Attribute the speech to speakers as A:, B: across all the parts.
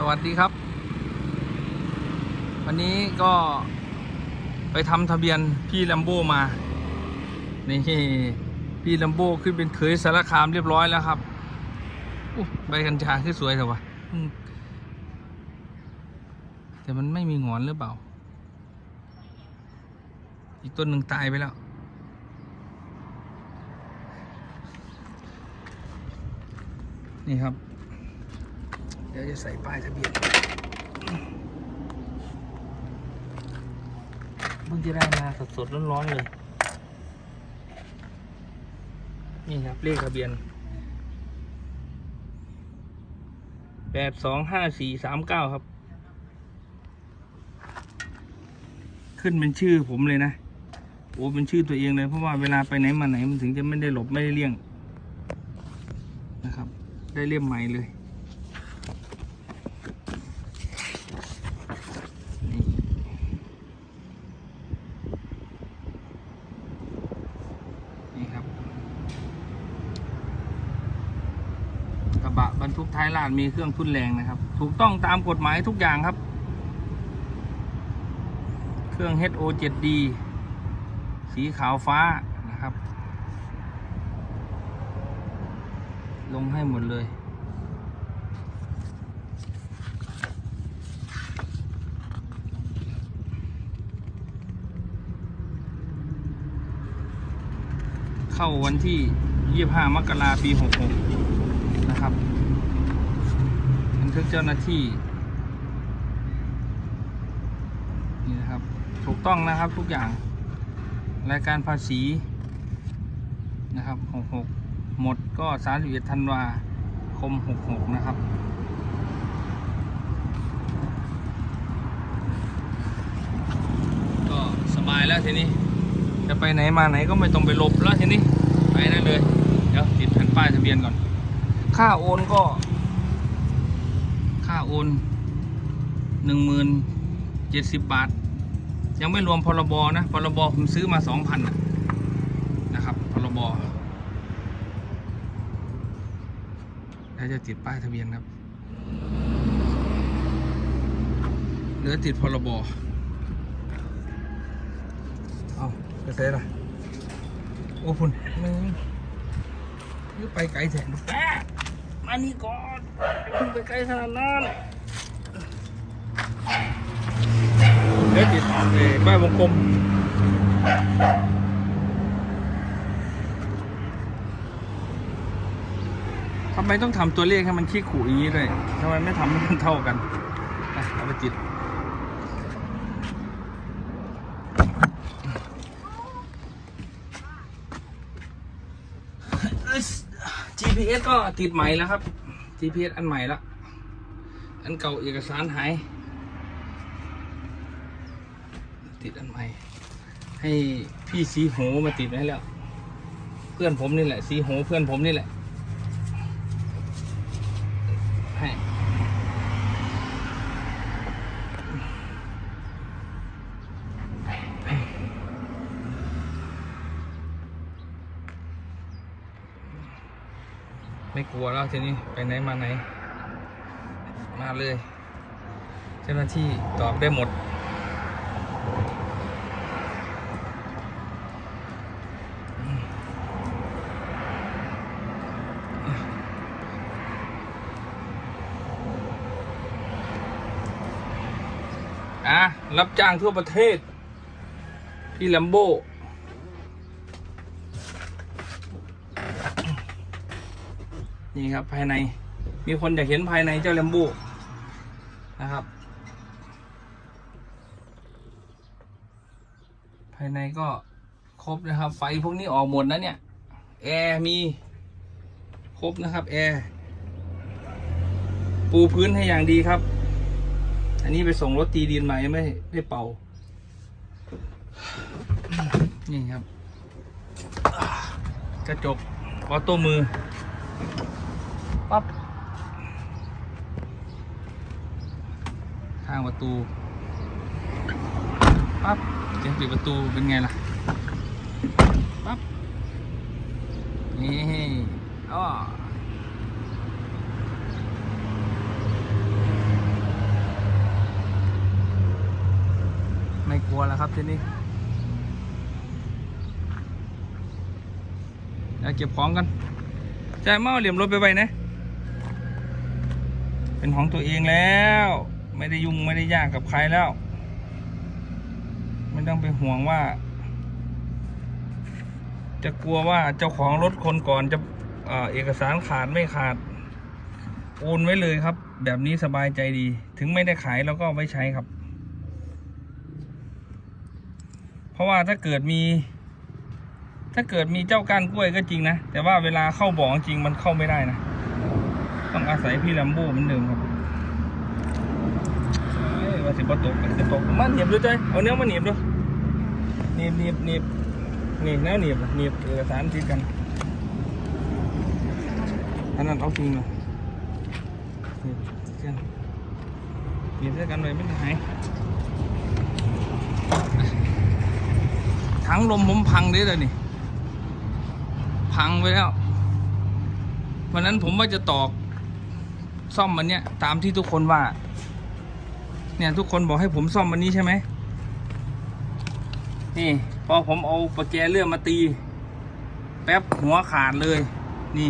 A: สวัสดีครับ วันนี้ก็ไปทำทะเบียนพี่ลัมโบมา นี่พี่ลัมโบขึ้นเป็นเคยสารคามเรียบร้อยแล้วครับอใบกัญชาขึ้นสวยแต่วะอืมแต่มันไม่มีงอนหรือเปล่า อีกต้นหนึ่งตายไปแล้วนี่ครับ ดี๋ยวจะใส่ป้ายทะเบียนเพิ่งจะได้มาสดๆร้อนๆเลย นี่ครับเลขทะเบียนแปดสองห้าสี่สามเก้าครับ ขึ้นเป็นชื่อผมเลยนะโอ้เป็นชื่อตัวเองเลยเพราะว่าเวลาไปไหนมาไหนมันถึงจะไม่ได้หลบไม่ได้เลี่ยงนะครับ ได้เลี่ยมใหม่เลย นี่นี่ครับ กระบะบรร ท้ายลาดมีเครื่องทุนแรงนะครับ ถูกต้องตามกฎหมายทุกอย่างครับ เครื่อง HO7D สีขาวฟ้านะครับ ลงให้หมดเลยเข้าวันที่ 25 มกราปี 66 นะครับ ทึกเจ้าหน้าที่ นี่นะครับ ถูกต้องนะครับทุกอย่าง รายการภาษีนะครับ66หมดก็31ธันวาคม 66 นะครับก็สบายแล้วทีนี้ จะไปไหนมาไหนก็ไม่ต้องไปหลบแล้วทีนี้ ไปได้เลย เดี๋ยวติดแผ่นป้ายทะเบียนก่อน ค่าโอนก็ ค่าโอนหนึ่งหมื่นเจ็ดสิบบาท ยังไม่รวมพรบนะพรบผมซื้อมาสองพันนะครับพรบแล้วจะติดป้ายทะเบียนครับเหลือติดพรบเอาไปเซ่ละโอ้พุ่นมึงนี่ไปไกลแสนแป๊ มานี่ก่อนขึ้นไปไกลขนาดนั้นเดี๋ยวติดเอ่อป้ายวงกลมทำไมต้องทำตัวเลขให้มันขี้ขู่อย่างนี้ด้วยทำไมไม่ทำให้มันเท่ากันเอาไปติด GPS ก็ติดใหม่แล้วครับ GPS อันใหม่ละอันเก่าเอกสารหาย ติดอันใหม่ ให้พี่สีโหมาติดให้แล้ว เพื่อนผมนี่แหละ สีโหเพื่อนผมนี่แหละ ให้ ไม่กลัวแล้วทีนี้ไปไหนมาไหน มาเลย เจ้าหน้าที่ตอบได้หมด อะ รับจ้างทั่วประเทศ พี่ลัมโบ นี่ครับภายใน มีคนอยากเห็นภายในเจ้าลัมโบนะครับ ภายในก็ครบนะครับ ไฟพวกนี้ออกหมดนะเนี่ย แอร์มีครบนะครับ แอร์ ปูพื้นให้อย่างดีครับ อันนี้ไปส่งรถตีดินมายังไม่ได้เป่า นี่ครับ กระจกออโต้มือ ปั๊บข้างประตูปั๊บเสีงปิดประตูเป็นไงล่ะปั๊บนี่อ๋อไม่กลัวแล้วครับทีนี่เดี๋ยวเก็บของกันจ่าเมาเหลี่ยมรถไปไว้นะ เป็นของตัวเองแล้ว ไม่ได้ยุ่งไม่ได้ยากกับใครแล้ว ไม่ต้องไปห่วงว่า จะกลัวว่าเจ้าของรถคนก่อนจะเอเอกสารขาดไม่ขาด โอนไว้เลยครับ แบบนี้สบายใจดี ถึงไม่ได้ขายเราก็ไว้ใช้ครับ เพราะว่าถ้าเกิดมี ถ้าเกิดมีเจ้าก้านกล้วยก็จริงนะ แต่ว่าเวลาเข้าบ่อจริงมันเข้าไม่ได้นะ ต้องอาศัยพี่แลมโบ้เหมือนเดิมครับว่าสิบตกสิตกมันเหนียบด้วยใจเอาเนื้อมาเหนียบด้วยเหนียบเหนียบเหนียบนี่แนวเหนียบเหนียบเอกสารติดกันอันนั้นเอาจริงเหรอเหนียบเส้นเหนียบเส้นกันเลยไม่ได้หายถังลมผมพังได้เลยนี่ พังไปแล้ววันนั้นผมว่าจะตอก ซ่อมมันเนี้ยตามที่ทุกคนว่า เนี่ยทุกคนบอกให้ผมซ่อมมันนี้ใช่ไหมนี่พอผมเอาประแจเลื่อนมาตี แป๊บหัวขาดเลย นี่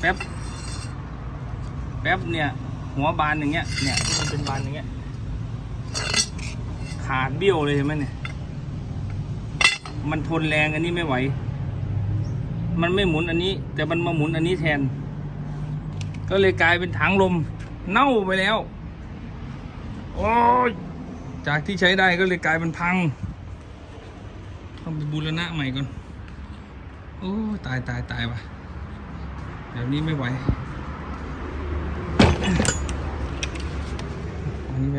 A: แป๊บแป๊บเนี่ย หัวบานอย่างเงี้ยเนี่ยที่มันเป็นบานอย่างเงี้ยขาดเบี้ยวเลยเห็นไหมเนี่ยมันทนแรงอันนี้ไม่ไหว มันไม่หมุนอันนี้ แต่มันมาหมุนอันนี้แทน ก็เลยกลายเป็นถังลมเน่าไปแล้ว โอ้ยจากที่ใช้ได้ก็เลยกลายเป็นพัง ต้องไปบูรณะใหม่ก่อน โอ้ตายตายตายว่ะแบบนี้ไม่ไหวอันนี้ไป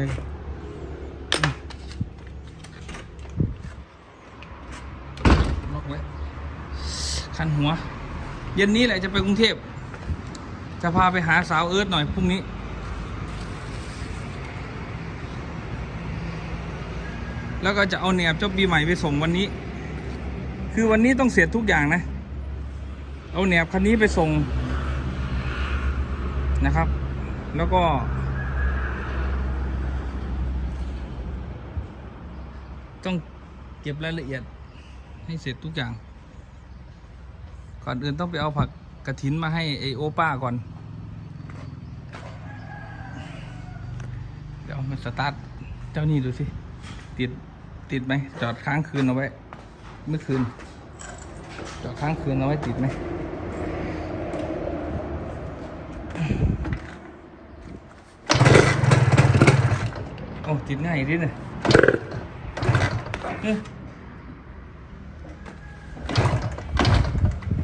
A: ล็อกไว้คันหัว เย็นนี้แหละจะไปกรุงเทพ จะพาไปหาสาวเอิร์ธหน่อยพรุ่งนี้ แล้วก็จะเอาแหนบเจ้าปีใหม่ไปส่งวันนี้ คือวันนี้ต้องเสร็จทุกอย่างนะ เอาแหนบคันนี้ไปส่งนะครับ แล้วก็ ต้องเก็บรายละเอียดให้เสร็จทุกอย่าง ก่อนอื่นต้องไปเอาผัก กระถินมาให้ไอโอป้าก่อน เดี๋ยวมันสตาร์ทเจ้านี่ดูสิ ติดติดไหม จอดค้างคืนเอาไว้ เมื่อคืน จอดค้างคืนเอาไว้ติดไหมโอ้ติดง่ายดิเนี่ยเอ้ย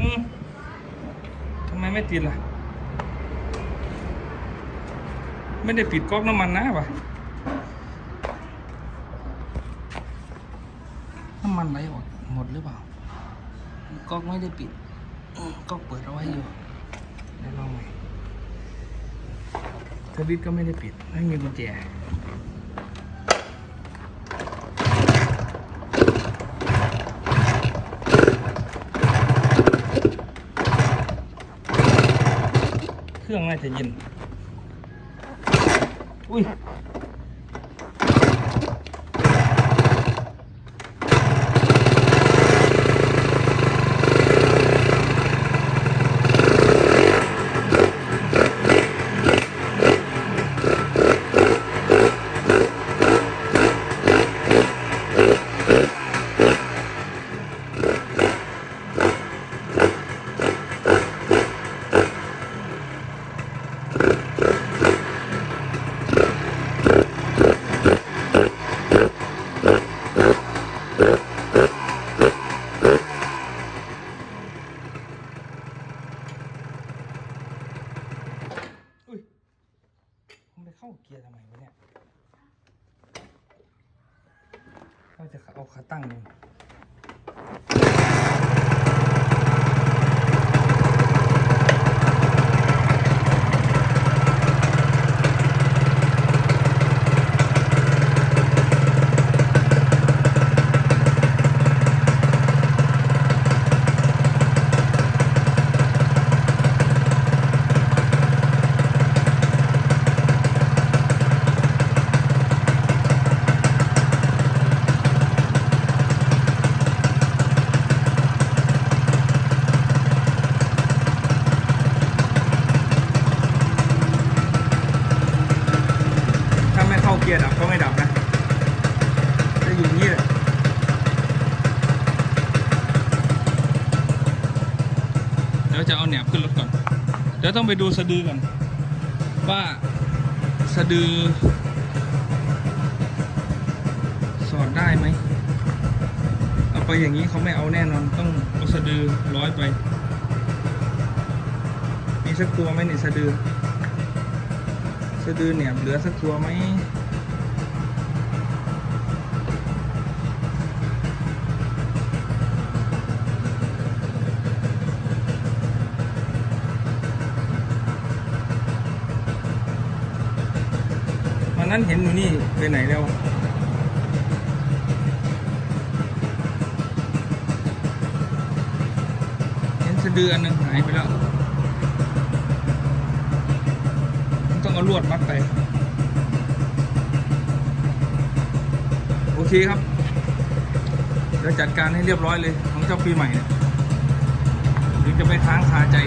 A: อืมทำ ไม่ติดล่ะ ไม่ได้ปิดก๊อกน้ำมันนะวะน้ำมันไหลออกหมดหรือเปล่า ก๊อกไม่ได้ปิด ก๊อกเปิดเอาไว้อยู่เดี๋ยวลองใหม่สวิตก็ไม่ได้ปิด ไม่มีกุญแจ เครื่องน่าจะเย็น อุ้ย ดี๋ยวต้องไปดูสะดือก่อนว่าสะดือ สอดได้ไหมเอาไปอย่างนี้เขาไม่เอาแน่นอนต้องเอาสะดือร้อยไป มีสักตัวไหมนี่สะดือ สะดือเนี่ยเหลือสักตัวไหม นั้นเห็นอยู่นี่ไปไหนแล้วเห็นสะดืออันหนึ่งหายไปแล้วต้องเอาลวดมัดไป โอเคครับเดี๋ยวจัดการให้เรียบร้อยเลยของเจ้าปีใหม่เนี่ยถึงจะไม่ค้างคาใจ